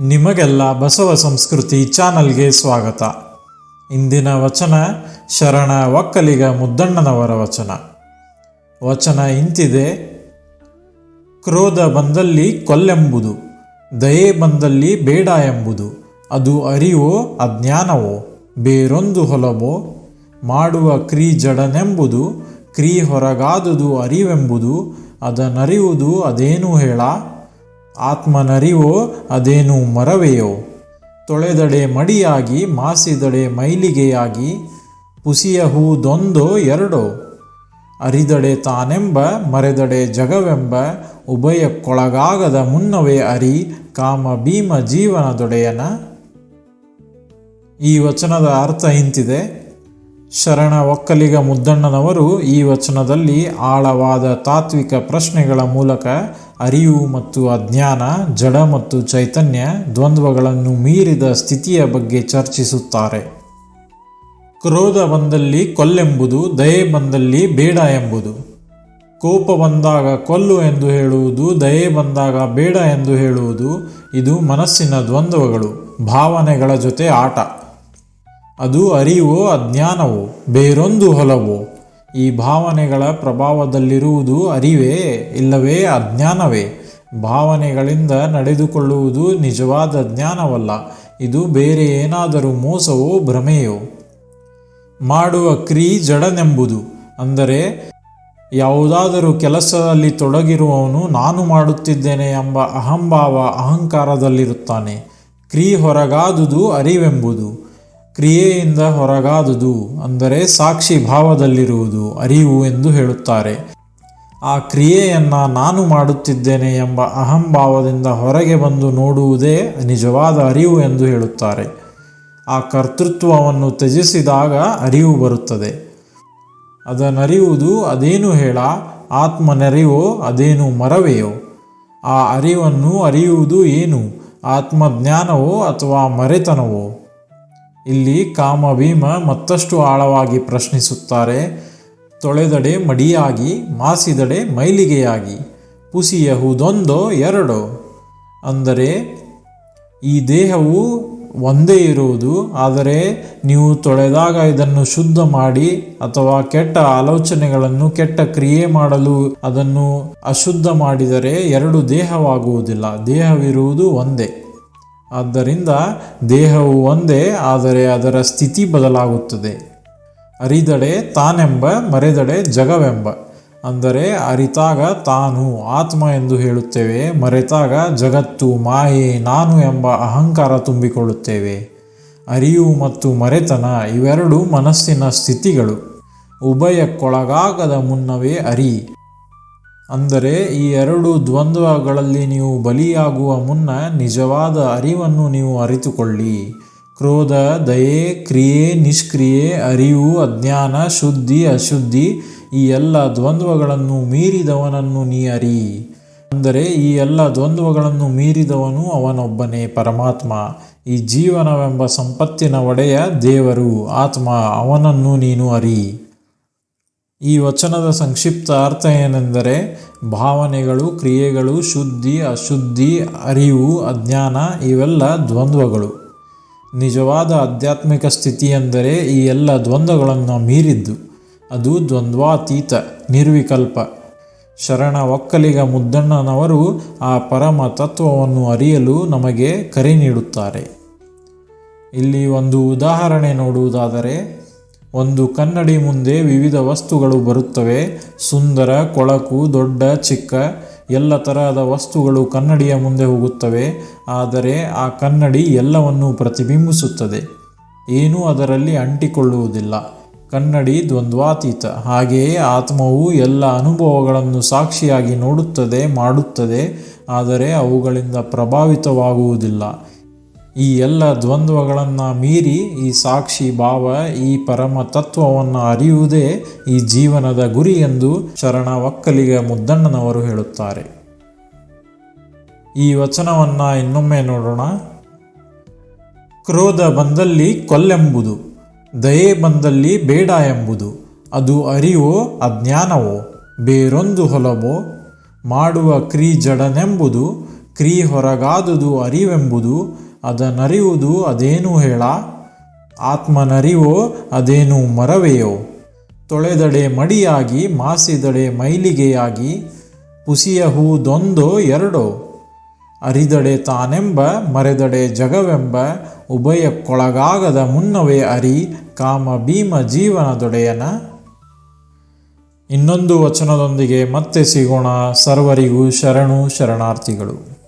ನಿಮಗೆಲ್ಲ ಬಸವ ಸಂಸ್ಕೃತಿ ಚಾನಲ್ಗೆ ಸ್ವಾಗತ. ಇಂದಿನ ವಚನ ಶರಣ ಒಕ್ಕಲಿಗ ಮುದ್ದಣ್ಣನವರ ವಚನ. ವಚನ ಇಂತಿದೆ, ಕ್ರೋಧ ಬಂದಲ್ಲಿ ಕೊಲ್ಲೆಂಬುದು, ದಯೆ ಬಂದಲ್ಲಿ ಬೇಡ ಎಂಬುದು, ಅದು ಅರಿವೋ ಅಜ್ಞಾನವೋ, ಬೇರೊಂದು ಹೊಲವೋ, ಮಾಡುವ ಕ್ರೀ ಜಡನೆಂಬುದು, ಕ್ರೀ ಹೊರಗಾದುದು ಅರಿವೆಂಬುದು ಅದನರಿವುದು ಅದೇನು ಹೇಳ ಆತ್ಮನರಿವೋ ಅದೇನು ಮರವೆಯೋ? ತೊಳೆದಡೆ ಮಡಿಯಾಗಿ, ಮಾಸಿದಡೆ ಮೈಲಿಗೆಯಾಗಿ, ಪುಸಿಯ ಹೂದೊಂದೋ ಎರಡೋ? ಅರಿದಡೆ ತಾನೆಂಬ, ಮರೆದಡೆ ಜಗವೆಂಬ ಉಭಯಕ್ಕೊಳಗಾಗದ ಮುನ್ನವೇ ಅರಿ, ಕಾಮ ಭೀಮ ಜೀವನದೊಡೆಯನ ಈ ವಚನದ ಅರ್ಥ ಇಂತಿದೆ. ಶರಣ ಒಕ್ಕಲಿಗ ಮುದ್ದಣ್ಣನವರು ಈ ವಚನದಲ್ಲಿ ಆಳವಾದ ತಾತ್ವಿಕ ಪ್ರಶ್ನೆಗಳ ಮೂಲಕ ಅರಿವು ಮತ್ತು ಅಜ್ಞಾನ, ಜಡ ಮತ್ತು ಚೈತನ್ಯ ದ್ವಂದ್ವಗಳನ್ನು ಮೀರಿದ ಸ್ಥಿತಿಯ ಬಗ್ಗೆ ಚರ್ಚಿಸುತ್ತಾರೆ. ಕ್ರೋಧ ಬಂದಲ್ಲಿ ಕೊಲ್ಲೆಂಬುದು, ದಯೆ ಬಂದಲ್ಲಿ ಬೇಡ ಎಂಬುದು. ಕೋಪ ಬಂದಾಗ ಕೊಲ್ಲು ಎಂದು ಹೇಳುವುದು, ದಯೆ ಬಂದಾಗ ಬೇಡ ಎಂದು ಹೇಳುವುದು, ಇದು ಮನಸ್ಸಿನ ದ್ವಂದ್ವಗಳು, ಭಾವನೆಗಳ ಜೊತೆ ಆಟ. ಅದು ಅರಿವೋ, ಅಜ್ಞಾನವೋ, ಬೇರೊಂದು ಹೊಲವೋ ಈ ಭಾವನೆಗಳ ಪ್ರಭಾವದಲ್ಲಿರುವುದು ಅರಿವೇ, ಇಲ್ಲವೇ ಅಜ್ಞಾನವೇ? ಭಾವನೆಗಳಿಂದ ನಡೆದುಕೊಳ್ಳುವುದು ನಿಜವಾದ ಜ್ಞಾನವಲ್ಲ, ಇದು ಬೇರೆ ಏನಾದರೂ ಮೋಸವೋ ಭ್ರಮೆಯೋ? ಮಾಡುವ ಕ್ರೀ ಜಡನೆಂಬುದು, ಅಂದರೆ ಯಾವುದಾದರೂ ಕೆಲಸದಲ್ಲಿ ತೊಡಗಿರುವವನು ನಾನು ಮಾಡುತ್ತಿದ್ದೇನೆ ಎಂಬ ಅಹಂಭಾವ ಅಹಂಕಾರದಲ್ಲಿರುತ್ತಾನೆ. ಕ್ರೀ ಹೊರಗಾದುದು ಅರಿವೆಂಬುದು. ಕ್ರಿಯೆಯಿಂದ ಹೊರಗಾದುದು, ಅಂದರೆ ಸಾಕ್ಷಿ ಭಾವದಲ್ಲಿರುವುದು ಅರಿವು ಎಂದು ಹೇಳುತ್ತಾರೆ. ಆ ಕ್ರಿಯೆಯನ್ನು ನಾನು ಮಾಡುತ್ತಿದ್ದೇನೆ ಎಂಬ ಅಹಂಭಾವದಿಂದ ಹೊರಗೆ ಬಂದು ನೋಡುವುದೇ ನಿಜವಾದ ಅರಿವು ಎಂದು ಹೇಳುತ್ತಾರೆ. ಆ ಕರ್ತೃತ್ವವನ್ನು ತ್ಯಜಿಸಿದಾಗ ಅರಿವು ಬರುತ್ತದೆ. ಅದನ್ನರಿಯುವುದು ಅದೇನು ಹೇಳ ಆತ್ಮನರಿವೋ ಅದೇನು ಮರವೆಯೋ? ಆ ಅರಿವನ್ನು ಅರಿಯುವುದು ಏನು, ಆತ್ಮಜ್ಞಾನವೋ ಅಥವಾ ಮರೆತನವೋ? ಇಲ್ಲಿ ಕಾಮಭೀಮ ಮತ್ತಷ್ಟು ಆಳವಾಗಿ ಪ್ರಶ್ನಿಸುತ್ತಾರೆ, ತೊಳೆದಡೆ ಮಡಿಯಾಗಿ, ಮಾಸಿದಡೆ ಮೈಲಿಗೆಯಾಗಿ ಪುಸಿಯಹುದೊಂದೋ ಎರಡೋ. ಅಂದರೆ, ಈ ದೇಹವು ಒಂದೇ ಇರುವುದು, ಆದರೆ ನೀವು ತೊಳೆದಾಗ ಇದನ್ನು ಶುದ್ಧ ಮಾಡಿ ಅಥವಾ ಕೆಟ್ಟ ಆಲೋಚನೆಗಳನ್ನು, ಕೆಟ್ಟ ಕ್ರಿಯೆ ಮಾಡಲು ಅದನ್ನು ಅಶುದ್ಧ ಮಾಡಿದರೆ ಎರಡು ದೇಹವಾಗುವುದಿಲ್ಲ, ದೇಹವಿರುವುದು ಒಂದೇ. ಆದ್ದರಿಂದ ದೇಹವು ಒಂದೇ, ಆದರೆ ಅದರ ಸ್ಥಿತಿ ಬದಲಾಗುತ್ತದೆ. ಅರಿದಡೆ ತಾನೆಂಬ, ಮರೆದಡೆ ಜಗವೆಂಬ. ಅಂದರೆ ಅರಿತಾಗ ತಾನು, ಆತ್ಮ ಎಂದು ಹೇಳುತ್ತೇವೆ, ಮರೆತಾಗ ಜಗತ್ತು, ಮಾಯೆ, ನಾನು ಎಂಬ ಅಹಂಕಾರ ತುಂಬಿಕೊಳ್ಳುತ್ತೇವೆ. ಅರಿವು ಮತ್ತು ಮರೆತನ ಇವೆರಡು ಮನಸ್ಸಿನ ಸ್ಥಿತಿಗಳು. ಉಭಯಕ್ಕೊಳಗಾಗದ ಮುನ್ನವೇ ಅರಿ. ಅಂದರೆ ಈ ಎರಡು ದ್ವಂದ್ವಗಳಲ್ಲಿ ನೀವು ಬಲಿಯಾಗುವ ಮುನ್ನ ನಿಜವಾದ ಅರಿವನ್ನು ನೀವು ಅರಿತುಕೊಳ್ಳಿ. ಕ್ರೋಧ, ದಯೆ, ಕ್ರಿಯೆ, ನಿಷ್ಕ್ರಿಯೆ, ಅರಿವು, ಅಜ್ಞಾನ, ಶುದ್ಧಿ, ಅಶುದ್ಧಿ ಈ ಎಲ್ಲ ದ್ವಂದ್ವಗಳನ್ನು ಮೀರಿದವನನ್ನು ನೀ ಅರಿ. ಅಂದರೆ ಈ ಎಲ್ಲ ದ್ವಂದ್ವಗಳನ್ನು ಮೀರಿದವನು ಅವನೊಬ್ಬನೇ ಪರಮಾತ್ಮ. ಈ ಜೀವನವೆಂಬ ಸಂಪತ್ತಿನ ಒಡೆಯ ದೇವರು, ಆತ್ಮ ಅವನನ್ನು ನೀನು ಅರಿ. ಈ ವಚನದ ಸಂಕ್ಷಿಪ್ತ ಅರ್ಥ ಏನೆಂದರೆ, ಭಾವನೆಗಳು, ಕ್ರಿಯೆಗಳು, ಶುದ್ಧಿ, ಅಶುದ್ಧಿ, ಅರಿವು, ಅಜ್ಞಾನ, ಇವೆಲ್ಲ ದ್ವಂದ್ವಗಳು. ನಿಜವಾದ ಆಧ್ಯಾತ್ಮಿಕ ಸ್ಥಿತಿ ಎಂದರೆ ಈ ಎಲ್ಲ ದ್ವಂದ್ವಗಳನ್ನು ಮೀರಿದ್ದು. ಅದು ದ್ವಂದ್ವಾತೀತ, ನಿರ್ವಿಕಲ್ಪ. ಶರಣ ಒಕ್ಕಲಿಗ ಮುದ್ದಣ್ಣನವರು ಆ ಪರಮ ತತ್ವವನ್ನು ಅರಿಯಲು ನಮಗೆ ಕರೆ ನೀಡುತ್ತಾರೆ. ಇಲ್ಲಿ ಒಂದು ಉದಾಹರಣೆ ನೋಡುವುದಾದರೆ ಒಂದು ಕನ್ನಡಿ ಮುಂದೆ ವಿವಿಧ ವಸ್ತುಗಳು ಬರುತ್ತವೆ. ಸುಂದರ, ಕೊಳಕು, ದೊಡ್ಡ, ಚಿಕ್ಕ, ಎಲ್ಲ ತರಹದ ವಸ್ತುಗಳು ಕನ್ನಡಿಯ ಮುಂದೆ ಹೋಗುತ್ತವೆ. ಆದರೆ ಆ ಕನ್ನಡಿ ಎಲ್ಲವನ್ನು ಪ್ರತಿಬಿಂಬಿಸುತ್ತದೆ. ಏನೂ ಅದರಲ್ಲಿ ಅಂಟಿಕೊಳ್ಳುವುದಿಲ್ಲ. ಕನ್ನಡಿ ದ್ವಂದ್ವಾತೀತ. ಹಾಗೆಯೇ ಆತ್ಮವು ಎಲ್ಲ ಅನುಭವಗಳನ್ನು ಸಾಕ್ಷಿಯಾಗಿ ನೋಡುತ್ತದೆ, ಮಾಡುತ್ತದೆ. ಆದರೆ ಅವುಗಳಿಂದ ಪ್ರಭಾವಿತವಾಗುವುದಿಲ್ಲ. ಈ ಎಲ್ಲ ದ್ವಂದ್ವಗಳನ್ನು ಮೀರಿ ಈ ಸಾಕ್ಷಿ ಭಾವ, ಈ ಪರಮ ತತ್ವವನ್ನು ಅರಿಯುವುದೇ ಈ ಜೀವನದ ಗುರಿ ಎಂದು ಶರಣ ಒಕ್ಕಲಿಗ ಮುದ್ದಣ್ಣನವರು ಹೇಳುತ್ತಾರೆ. ಈ ವಚನವನ್ನು ಇನ್ನೊಮ್ಮೆ ನೋಡೋಣ. ಕ್ರೋಧ ಬಂದಲ್ಲಿ ಕೊಲ್ಲೆಂಬುದು, ದಯೆ ಬಂದಲ್ಲಿ ಬೇಡ ಎಂಬುದು, ಅದು ಅರಿವೋ ಅಜ್ಞಾನವೋ, ಬೇರೊಂದು ಹೊಲವೋ, ಮಾಡುವ ಕ್ರೀ ಜಡನೆಂಬುದು, ಕ್ರೀ ಹೊರಗಾದುದು ಅರಿವೆಂಬುದು ಅದನರಿಯುವುದು ಅದೇನು ಹೇಳ? ಆತ್ಮನರಿವೋ ಅದೇನು ಮರವೆಯೋ? ತೊಳೆದಡೆ ಮಡಿಯಾಗಿ ಮಾಸಿದಡೆ ಮೈಲಿಗೆಯಾಗಿ ಪುಸಿಯ ಹೂದೊಂದೋ ಎರಡೋ? ಅರಿದಡೆ ತಾನೆಂಬ ಮರೆದಡೆ ಜಗವೆಂಬ ಉಭಯಕ್ಕೊಳಗಾಗದ ಮುನ್ನವೇ ಅರಿ ಕಾಮ ಭೀಮ ಜೀವನದೊಡೆಯನ ಇನ್ನೊಂದು ವಚನದೊಂದಿಗೆ ಮತ್ತೆ ಸಿಗೋಣ. ಸರ್ವರಿಗೂ ಶರಣು ಶರಣಾರ್ಥಿಗಳು.